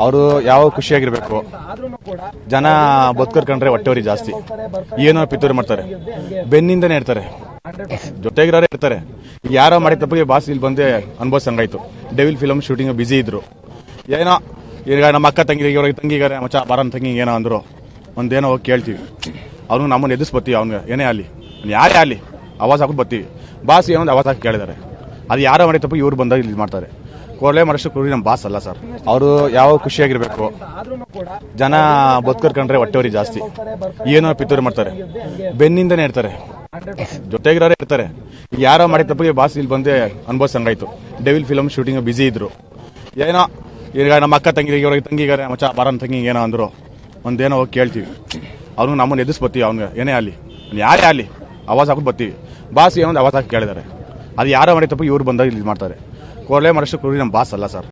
ಅವರು ಯಾವ ಖುಷಿಯಾಗಿರ್ಬೇಕು? ಜನ ಬದುಕರ್ಕೊಂಡ್ರೆ ಹೊಟ್ಟೆವರಿ ಜಾಸ್ತಿ. ಏನೋ ಪಿತೂರಿ ಮಾಡ್ತಾರೆ. ಬೆನ್ನಿಂದನೇ ಇರ್ತಾರೆ. ಜೊತೆಗಿರೋರೇ ಇರ್ತಾರೆ. ಯಾರೋ ಮಾಡಿದ ತಪ್ಪಿಗೆ ಬಾಸ್ ಇಲ್ಲಿ ಬಂದೆ ಅನ್ಭವಿಸಂಗಾಯ್ತು ಡೆವಿಲ್ ಫಿಲಮ್ ಶೂಟಿಂಗ್ ಬಿಸಿ ಇದ್ರು. ಏನೋ, ಈಗ ನಮ್ಮ ಅಕ್ಕ ತಂಗಿ ಇವ್ರಿಗೆ ತಂಗಿಗಾರೆ ಮಚ್ಚ, ಬಾರನ್ ತಂಗಿ ಏನೋ ಅಂದ್ರು. ಒಂದೇನೋ ಹೋಗಿ ಕೇಳ್ತೀವಿ. ಅವ್ನು ನಮ್ಮನ್ನು ಎದುರಿಸ್ಬತ್ತೀವಿ ಅವ್ನಿಗೆ. ಏನೇ ಆಗಲಿ. ಯಾರೇ ಆಗಲಿ. ಅವಾಜ್ ಹಾಕೊಂಡು ಬರ್ತೀವಿ ಬಾಸ್ ಏನೋ ಒಂದು ಅವಾಜ್ ಹಾಕಿ ಕೇಳಿದ್ದಾರೆ. ಅದು ಯಾರೋ ಮಾಡಿದ ತಪ್ಪಿಗೆ ಇವ್ರು ಬಂದಾಗ ಇಲ್ಲಿ ಮಾಡ್ತಾರೆ. ಕೊರಲೆ ಮಾಡೋಷ್ಟು ಕುರಿ ನಮ್ಮ ಬಾಸ್ ಅಲ್ಲ ಸರ್ ಅವರು ಯಾವ ಖುಷಿಯಾಗಿರ್ಬೇಕು? ಜನ ಬದುಕರ್ಕೊಂಡ್ರೆ ಹೊಟ್ಟೆವರಿ ಜಾಸ್ತಿ. ಏನೋ ಪಿತೂರಿ ಮಾಡ್ತಾರೆ. ಬೆನ್ನಿಂದನೇ ಇರ್ತಾರೆ. ಜೊತೆಗಿರೋರೇ ಇರ್ತಾರೆ. ಯಾರೋ ಮಾಡಿದ ತಪ್ಪಿಗೆ ಬಾಸ್ ಇಲ್ಲಿ ಬಂದೆ ಅನುಭವಿಸಂಗಾಯ್ತು ಡೆವಿಲ್ ಫಿಲಮ್ ಶೂಟಿಂಗ್ ಬಿಸಿ ಇದ್ರು. ಏನೋ, ಈಗ ನಮ್ಮ ಅಕ್ಕ ತಂಗಿ ಇವ್ರಿಗೆ ತಂಗಿಗಾರೆ ಮಚ್ಚ, ಬಾರನ್ ತಂಗಿ ಏನೋ ಅಂದ್ರು. ಒಂದೇನೋ ಹೋಗಿ ಕೇಳ್ತೀವಿ. ಅವ್ನು ನಮ್ಮನ್ನ ಎದುರಿಸ್ಬತ್ತೀವಿ ಅವ್ನಿಗೆ. ಏನೇ ಆಗಲಿ. ಯಾರೇ ಆಗಲಿ. ಅವಾಜ್ ಹಾಕೊಂಡು ಬರ್ತೀವಿ. ಬಾಸ್ ಏನೋ ಒಂದು ಅವಾಜ್ ಹಾಕಿ ಕೇಳಿದ್ದಾರೆ. ಅದು ಯಾರೋ ಮಾಡಿದ ತಪ್ಪಿಗೆ ಇವ್ರು ಬಂದಾಗ ಇಲ್ಲಿ ಮಾಡ್ತಾರೆ. ಕೊರಲೆ ಮಾಡೋಷ್ಟು ಕುರಿ ನಮ್ಮ ಬಾಸ್ ಅಲ್ಲ ಸರ್.